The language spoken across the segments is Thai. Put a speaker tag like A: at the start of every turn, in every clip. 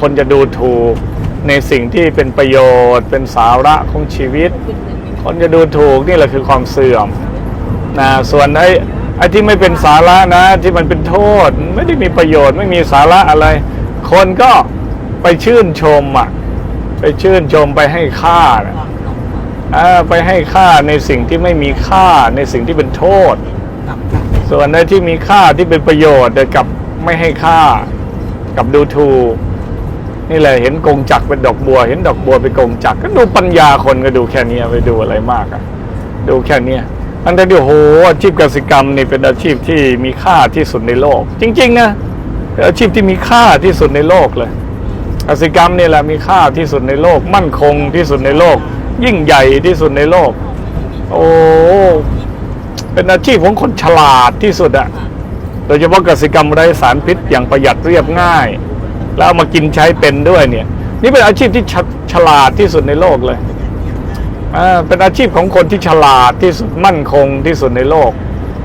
A: คนจะดูถูกในสิ่งที่เป็นประโยชน์ เป็นสาระของชีวิต คนจะดูถูกนี่แหละคือความเสื่อมนะส่วนไอ้ไอ้ที่ไม่เป็นสาระนะ ที่มันเป็นโทษไม่ได้มีประโยชน์ไม่มีสาระอะไร คนก็ไปชื่นชมอะไปชื่นชมไปให้ค่านะอ่าไปให้ค่าในสิ่งที่ไม่มีค่าในสิ่งที่เป็นโทษ ส่วนในที่มีค่าที่เป็นประโยชน์แต่กับไม่ให้ค่ากับดูถูก นี่แหละเห็นกงจักเป็นดอกบัว เห็นดอกบัวเป็นกงจักก็ดูปัญญาคนก็ดูแค่นี้ไปดูอะไรมากอะดูแค่นี้อันแต่เดี๋ยวโหอาชีพเกสิกรรมนี่เป็นอาชีพที่มีค่าที่สุดในโลก จริง ๆ นะอาชีพที่มีค่าที่สุดในโลกเลยกสิกรรมนี่แหละมีค่าที่สุดในโลก มั่นคงที่สุดในโลก ยิ่งใหญ่ที่สุดในโลก โอ้เป็นอาชีพของคนฉลาดที่สุดอะโดยเฉพาะกสิกรรมไร้สารพิษอย่างประหยัดเรียบง่าย แล้วเอามากินใช้เป็นด้วยเนี่ย นี่เป็นอาชีพที่ฉฉลาดที่สุดในโลกเลยอ่าเป็นอาชีพของคนที่ฉลาดที่สุดมั่นคงที่สุดในโลก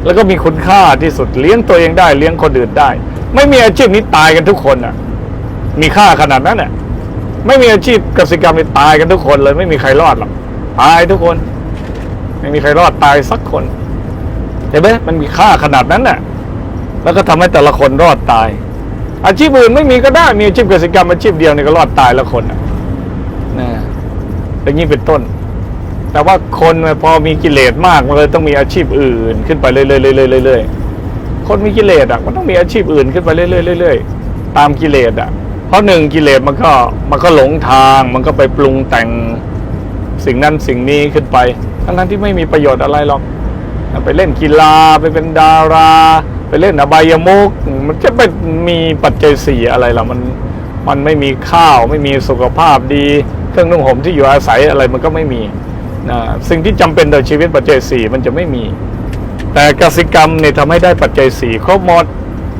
A: แล้วก็มีคุณค่าที่สุดเลี้ยงตัวเองได้เลี้ยงคนอื่นได้ ไม่มีอาชีพนี้ตายกันทุกคนอะ มีค่าขนาดนั้นอะไม่มีอาชีพกสิกรรมนี้ตายกันทุกคนเลย ไม่มีใครรอดหรอกตายทุกคน ไม่มีใครรอดตายสักคนเห็นไหมมันมีค่าขนาดนั้นน่ะ แล้วก็ทำให้แต่ละคนรอดตาย อาชีพอื่นไม่มีก็ได้มีอาชีพเกษตรกรรมอาชีพเดียวนี่ก็รอดตายละคนน่ะนะอย่างนี้เป็นต้น แต่ว่าคนมันพอมีกิเลสมากมันเลยต้องมีอาชีพอื่น ขึ้นไปเรื่อยๆเรื่อยๆเรื่อยๆคนมีกิเลสอะมันต้องมีอาชีพอื่นขึ้นไปเรื่อยๆเรื่อยๆตามกิเลสอะ เพราะหนึ่งกิเลสมันก็มันก็หลงทาง มันก็ไปปรุงแต่งสิ่งนั้นสิ่งนี้ขึ้นไป ทั้งนั้นที่ไม่มีประโยชน์อะไรหรอกไปเล่นกีฬาไปเป็นดารา ไปเล่นอบายมุก มันจะไปมีปัจจัยสี่อะไรล่ะมันมันไม่มีข้าวไม่มีสุขภาพดี เครื่องนุ่งห่มที่อยู่อาศัยอะไรมันก็ไม่มีนะสิ่งที่จำเป็นต่อชีวิตปัจจัยสี่มันจะไม่มี แต่กสิกรรมเนี่ยทำให้ได้ปัจจัยสี่ครบหมด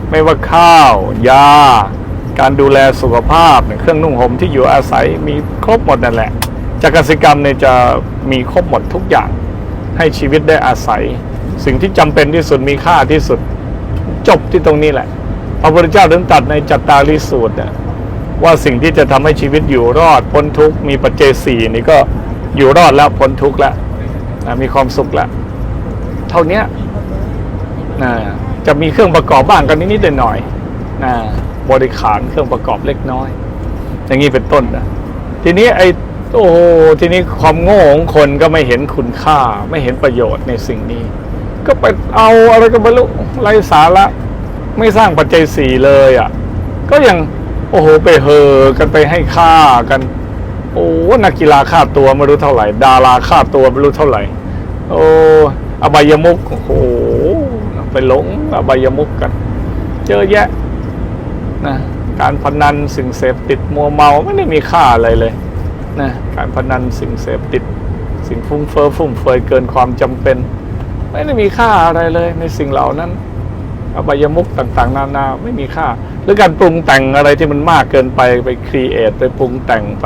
A: ไม่ว่าข้าว ยา การดูแลสุขภาพ เครื่องนุ่งห่มที่อยู่อาศัยมีครบหมดนั่นแหละจากกสิกรรมเนี่ยจะมีครบหมดทุกอย่างให้ชีวิตได้อาศัย สิ่งที่จำเป็นที่สุดมีค่าที่สุดจบที่ตรงนี้แหละ พระพุทธเจ้าถึงตัดในจัตตาริสูตรน่ะว่าสิ่งที่จะทำให้ชีวิตอยู่รอดพ้นทุกข์มีปัจเจยสี่นี่ก็อยู่รอดแล้วพ้นทุกข์แล้วมีความสุขแล้วเท่านี้นะจะมีเครื่องประกอบบ้างกันนิดๆหน่อยๆนะบริขารเครื่องประกอบเล็กน้อย อย่างนี้เป็นต้นนะทีนี้ไอ้โอ้ทีนี้ความโง่ของคนก็ไม่เห็นคุณค่า ไม่เห็นประโยชน์ในสิ่งนี้ ก็ไปเอาอะไรก็ไม่รู้ไร้สาระ ไม่สร้างปัจจัยสี่เลยอะ ก็ยังโอ้โหไปเฮอกันไปให้ค่ากัน โอ้นักกีฬาค่าตัวไม่รู้เท่าไหร่ ดาราค่าตัวไม่รู้เท่าไหร่ โอ้อบายมุกโอ้โหไปหลงอบายมุกกัน เจอแยะนะการพนันสิ่งเสพติดมัวเมาไม่ได้มีค่าอะไรเลยนะการพนันสิ่งเสพติด สิ่งฟุ้งเฟ้อฟุ่มเฟือยเกินความจำเป็น ไม่ได้มีค่าอะไรเลยในสิ่งเหล่านั้น อบายมุกต่างๆ นานาไม่มีค่า หรือการปรุงแต่งอะไรที่มันมากเกินไปไปครีเอทไปปรุงแต่งไป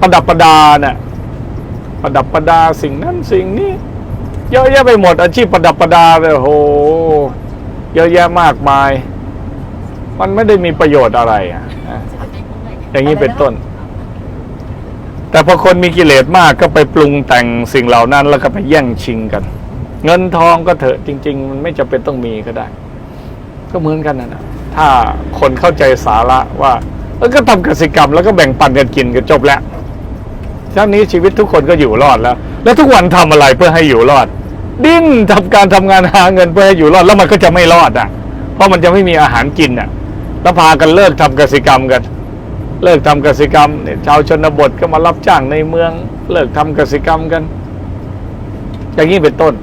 A: ประดับประดาเนี่ยประดับประดาสิ่งนั้นสิ่งนี้ เยอะแยะไปหมดอาชีพประดับประดาเลยโหเยอะแยะมากมาย มันไม่ได้มีประโยชน์อะไรอะนะอย่างนี้เป็นต้น แต่พอคนมีกิเลสมากก็ไปปรุงแต่งสิ่งเหล่านั้นแล้วก็ไปแย่งชิงกัน เงินทองก็เถอะจริง ๆ มันไม่จำเป็นต้องมีก็ได้ ก็เหมือนกันนะนะถ้าคนเข้าใจสาระว่าเออก็ทำกสิกรรมแล้วก็แบ่งปันกันกินก็จบแล้วเท่านี้ชีวิตทุกคนก็อยู่รอดแล้ว แล้วทุกวันทำอะไรเพื่อให้อยู่รอด ดิ้นทำการทำงานหาเงินเพื่อให้อยู่รอดแล้วมันก็จะไม่รอดอะ เพราะมันจะไม่มีอาหารกินอะ แล้วพากันเลิกทำกสิกรรมกัน เลิกทำกสิกรรมเนี่ยชาวชนบทก็มารับจ้างในเมือง เลิกทำกสิกรรมกัน อย่างนี้เป็นต้
B: น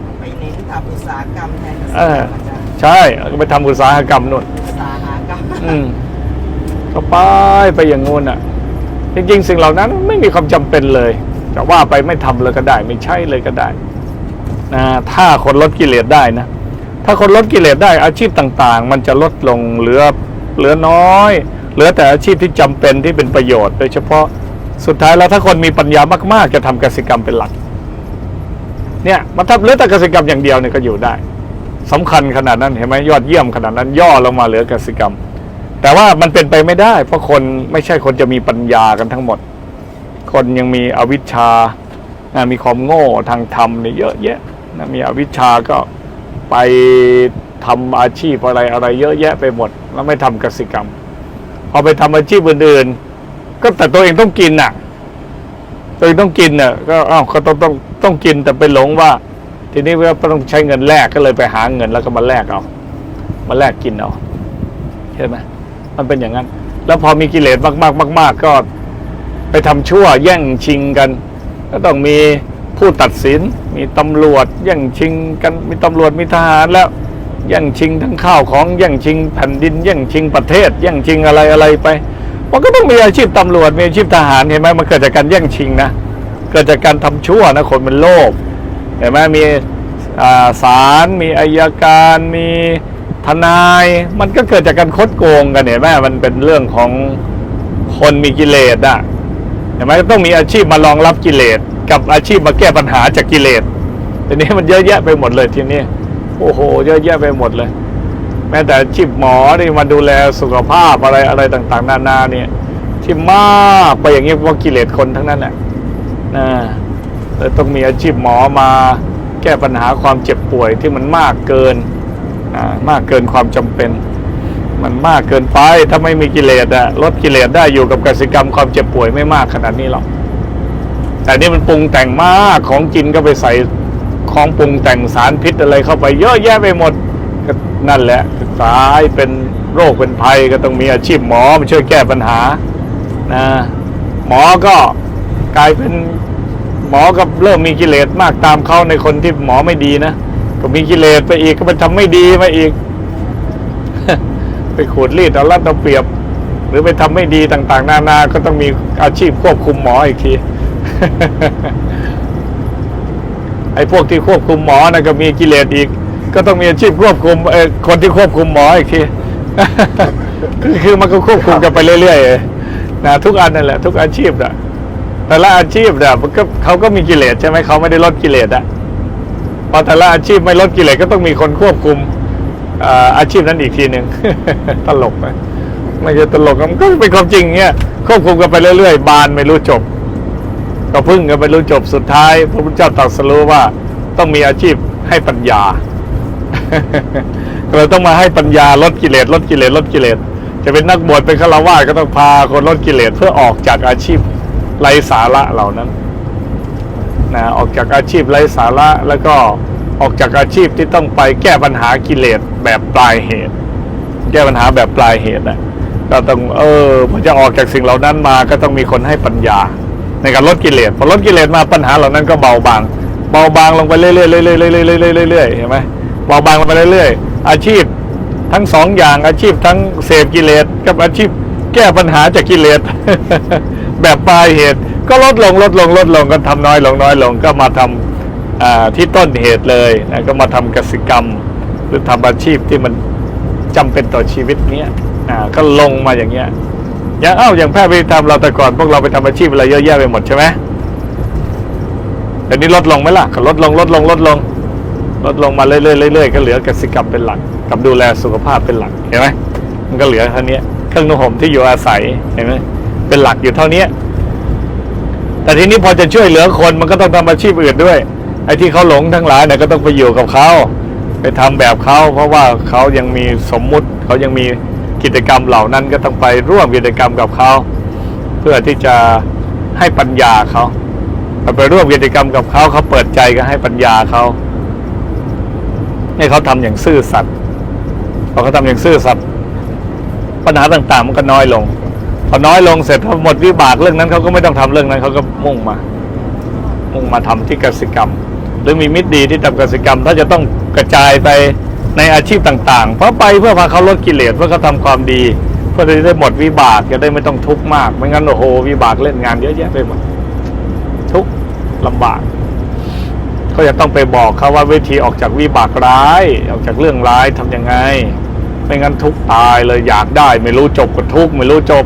B: ทำอุตสาหกรรมแทนเกษตร
A: เออ
B: อาจารย์
A: ใช่ก็ไปทำอุตสาหกรรมนู่น
B: อุตสาหกรรม
A: อืมก็ไปไปอย่างงู้นอะ จริงๆ สิ่งเหล่านั้นไม่มีความจำเป็นเลยจะว่าไปไม่ทำเลยก็ได้ ไม่ใช่เลยก็ได้นะถ้าคนลดกิเลสได้นะ ถ้าคนลดกิเลสได้อาชีพต่างๆ มันจะลดลงเหลือเหลือน้อย เหลือแต่อาชีพที่จำเป็นที่เป็นประโยชน์ โดยเฉพาะสุดท้ายแล้วถ้าคนมีปัญญามากๆ จะทำกสิกรรมเป็นหลัก เนี่ยมันทำเหลือแต่กสิกรรมอย่างเดียวเนี่ยก็อยู่ได้สำคัญขนาดนั้นเห็นไหมยอดเยี่ยมขนาดนั้น ย่อลงมาเหลือกสิกรรม แต่ว่ามันเป็นไปไม่ได้ เพราะคนไม่ใช่คนจะมีปัญญากันทั้งหมด คนยังมีอวิชชานะมีความโง่ทางธรรมเนี่ยเยอะแยะนะมีอวิชชาก็ไปทำอาชีพอะไรอะไร เยอะแยะไปหมด แล้วไม่ทำกสิกรรม พอไปทำอาชีพอื่นๆก็แต่ตัวเองต้องกินน่ะ ตัวเองต้องกินน่ะก็อ้าวก็ต้องต้องต้องกินแต่ไปหลงว่า ทีนี้ก็ต้องใช้เงินแลกก็เลยไปหาเงินแล้วก็มาแลกเอามาแลกกินเอาใช่ไหมมันเป็นอย่างนั้น แล้วพอมีกิเลสมากๆมาก ๆ ก็ไปทำชั่วแย่งชิงกัน ก็ต้องมีผู้ตัดสิน มีตำรวจ แย่งชิงกันมีตำรวจมีทหารแล้วแย่งชิงทั้งข้าวของแย่งชิงแผ่นดิน แย่งชิงประเทศ แย่งชิงอะไรอะไรไป มันก็ต้องมีอาชีพตำรวจมีอาชีพทหารเห็นไหมมันเกิดจากการแย่งชิงนะเกิดจากการทำชั่วนะคนมันโลภเห็นไหมมีอ่าศาลมีอายการมีทนาย มันก็เกิดจากการคดโกงกันเห็นไหมมันเป็นเรื่องของคนมีกิเลสอะเห็นไหมต้องมีอาชีพมารองรับกิเลส กับอาชีพมาแก้ปัญหาจากกิเลสทีนี้มันเยอะแยะไปหมดเลยทีนี้โอ้โห เยอะแยะไปหมดเลย แม้แต่ชีพหมอที่มาดูแลสุขภาพอะไรอะไรต่างๆ นานาเนี่ย ที่มากไปอย่างนี้เพราะกิเลสคนทั้งนั้นแหละนะเลยต้องมีอาชีพหมอมาแก้ปัญหาความเจ็บป่วยที่มันมากเกินมากเกินความจำเป็น มันมากเกินไปถ้าไม่มีกิเลสอะลดกิเลสได้อยู่กับกสิกรรมความเจ็บป่วยไม่มากขนาดนี้หรอกแต่นี่มันปรุงแต่งมากของกินก็ไปใส่ของปรุงแต่งสารพิษอะไรเข้าไปเยอะแยะไปหมด นั่นแหละตายเป็นโรคเป็นภัยก็ต้องมีอาชีพหมอมาช่วยแก้ปัญหานะหมอก็กลายเป็นหมอก็เริ่มมีกิเลสมากตามเขาในคนที่หมอไม่ดีนะก็มีกิเลสไปอีกก็ไปทำไม่ดีมาอีก ไปขูดรีดเอาลัดเอาเปรียบ หรือไปทำไม่ดีต่าง ๆ นานาก็ต้องมีอาชีพควบคุมหมออีกทีไอ้พวกที่ควบคุมหมอนะก็มีกิเลสอีก ก็ต้องมีอาชีพควบคุมเออคนที่ควบคุมหมออีกทีคือคือมันก็ควบคุมกันไปเรื่อยๆนะทุกอันนั่นแหละ ทุกอาชีพนะแต่ละอาชีพเนี่ยมันก็เขาก็มีกิเลสใช่ไหมเขาไม่ได้ลดกิเลสอะพอแต่ละอาชีพไม่ลดกิเลสก็ต้องมีคนควบคุมอาชีพนั้นอีกทีหนึ่งตลกไหมไม่ใช่ตลกมันก็เป็นความจริงเงี้ยควบคุมกันไปเรื่อยๆ บานไม่รู้จบ ก็พึ่งกันไปรู้จบสุดท้าย พระพุทธเจ้าตรัสรู้ว่าต้องมีอาชีพให้ปัญญา เราต้องมาให้ปัญญาลดกิเลสลดกิเลสลดกิเลสจะเป็นนักบวชเป็นฆราวาสก็ต้องพาคนลดกิเลสเพื่อออกจากอาชีพไร้สาระเหล่านั้นนะออกจากอาชีพไร้สาระแล้วก็ออกจากอาชีพที่ต้องไปแก้ปัญหากิเลสแบบปลายเหตุ แก้ปัญหาแบบปลายเหตุนะก็ต้องเออพอจะออกจากสิ่งเหล่านั้นมาก็ต้องมีคนให้ปัญญา ในการลดกิเลสพอลดกิเลสมาปัญหาเหล่านั้นก็เบาบาง เบาบางลงไปเรื่อยๆเรื่อยๆเรื่อยๆเรื่อยๆเห็นไหม เบาบางลงไปเรื่อยๆ อาชีพทั้งสองอย่างอาชีพทั้งเสพกิเลสกับอาชีพแก้ปัญหาจากกิเลสแบบปลายเหตุ ก็ลดลงลดลงลดลงก็ทำน้อยลงน้อยลงก็มาทำอ่าที่ต้นเหตุเลยนะก็มาทำกสิกรรม หรือทำอาชีพที่มันจำเป็นต่อชีวิตเนี้ยก็ลงมาอย่างเงี้ยอย่างเอ้าอย่างแพทย์ไปทำเราแต่ก่อน พวกเราไปทำอาชีพอะไรเยอะแยะไปหมดใช่ไหมแต่นี้ลดลงไหมล่ะก็ลดลงลดลงลดลง ลดลงมาเรื่อยๆเรื่อยๆก็เหลือกสิกรรมเป็นหลัก กับดูแลสุขภาพเป็นหลักเห็นไหมมันก็เหลือเท่านี้เครื่องนุ่งห่มที่อยู่อาศัยเห็นไหมเป็นหลักอยู่เท่านี้แต่ทีนี้พอจะช่วยเหลือคนมันก็ต้องทำอาชีพอื่นด้วยไอ้ที่เขาหลงทั้งหลายเนี่ยก็ต้องไปอยู่กับเขาไปทำแบบเขาเพราะว่าเขายังมีสมมุติเขายังมีกิจกรรมเหล่านั้นก็ต้องไปร่วมกิจกรรมกับเขาเพื่อที่จะให้ปัญญาเขาไปร่วมกิจกรรมกับเขาเขาเปิดใจก็ให้ปัญญาเขา ให้เขาทำอย่างซื่อสัตย์พอเขาทำอย่างซื่อสัตย์ปัญหาต่างๆ มันก็น้อยลงพอน้อยลงเสร็จพอหมดวิบากเรื่องนั้นเขาก็ไม่ต้องทำเรื่องนั้นเขาก็มุ่งมา มุ่งมาทำที่กสิกรรม หรือมีมิตรดีที่ทำกสิกรรม ถ้าจะต้องกระจายไปในอาชีพต่าง ๆ เพราะไปเพื่อพาเขาลดกิเลสเพื่อเขาทำความดีเพื่อจะได้หมดวิบากจะได้ไม่ต้องทุกข์มาก ไม่งั้นโอ้โหวิบากเล่นงานเยอะแยะไปหมดทุกข์ลำบาก ก็จะต้องไปบอกเขาว่าวิธีออกจากวิบากร้าย ออกจากเรื่องร้ายทำยังไง ไม่งั้นทุกตายเลยอยากได้ ไม่รู้จบก็ทุกไม่รู้จบ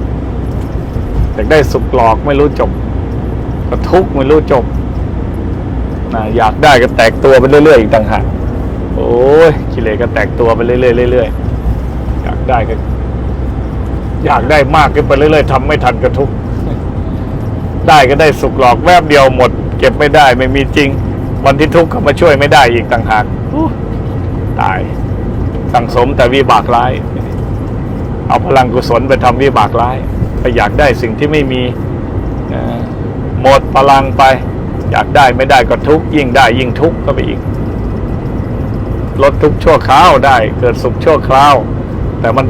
A: อยากได้สุขหลอกไม่รู้จบก็ทุกไม่รู้จบนะอยากได้ก็แตกตัวไปเรื่อยๆอีกต่างหากโอ้ยกิเลสก็แตกตัวไปเรื่อยๆเรื่อยๆอยากได้ก็อยากได้มากขึ้นไปเรื่อยๆทำไม่ทันกระทุกได้ก็ได้สุขหลอกแวบเดียวหมด เก็บไม่ได้ไม่มีจริง วันที่ทุกข์ก็มาช่วยไม่ได้อีกต่างหากตาย สั่งสมแต่วิบากร้าย เอาพลังกุศลไปทำวิบากร้ายไปอยากได้สิ่งที่ไม่มีหมดพลังไป อยากได้ไม่ได้ก็ทุกข์ยิ่งได้ยิ่งทุกข์ก็ไปอีกลดทุกข์ชั่วคราวได้ เกิดสุขชั่วคราว แต่มัน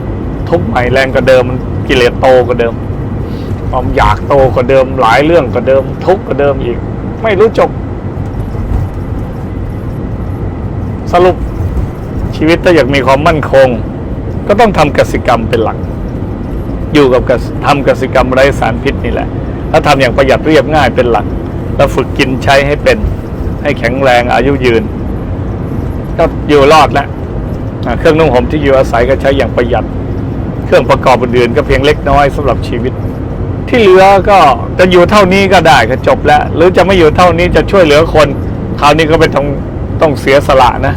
A: ทุกข์ใหม่แรงกว่าเดิมมันกิเลสโตกว่าเดิมความอยากโตกว่าเดิม หลายเรื่องกว่าเดิม ทุกข์กว่าเดิมอีก ไม่รู้จบ สรุปชีวิตถ้าอยากมีความมั่นคง ก็ต้องทำกสิกรรมเป็นหลัก อยู่กับทำกสิกรรมไร้สารพิษนี่แหละ ถ้าทำอย่างประหยัดเรียบง่ายเป็นหลัก แล้วฝึกกินใช้ให้เป็น ให้แข็งแรงอายุยืน ก็อยู่รอดแล้วเครื่องนุ่งห่มที่อยู่อาศัยก็ใช้อย่างประหยัด เครื่องประกอบอื่นๆก็เพียงเล็กน้อยสำหรับชีวิต ที่เหลือก็จะอยู่เท่านี้ก็ได้ก็จบแล้ว หรือจะไม่อยู่เท่านี้จะช่วยเหลือคน คราวนี้ก็ไปต้ง ต้องเสียสละนะ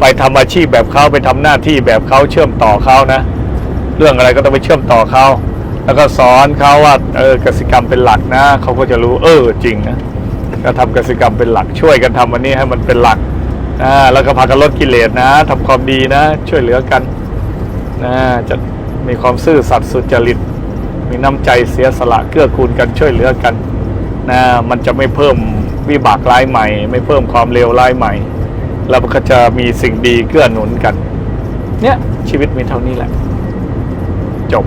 A: ไปทำอาชีพแบบเขาไปทำหน้าที่แบบเขาเชื่อมต่อเขานะ เรื่องอะไรก็ต้องไปเชื่อมต่อเขาแล้วก็สอนเขาว่าเออกสิกรรมเป็นหลักนะเขาก็จะรู้เออจริงนะก็ทำกสิกรรมเป็นหลักช่วยกันทำอันนี้ให้มันเป็นหลักนะแล้วก็พากันลดกิเลสนะทำความดีนะ ช่วยเหลือกันนะจะมีความซื่อสัตย์สุจริต มีน้ำใจเสียสละเกื้อกูลกันช่วยเหลือกันนะมันจะไม่เพิ่มวิบากร้ายใหม่ ไม่เพิ่มความเลวร้ายใหม่ เราก็จะมีสิ่งดีเกื้อหนุนกัน เนี่ยชีวิตมีเท่านี้แหละ จบ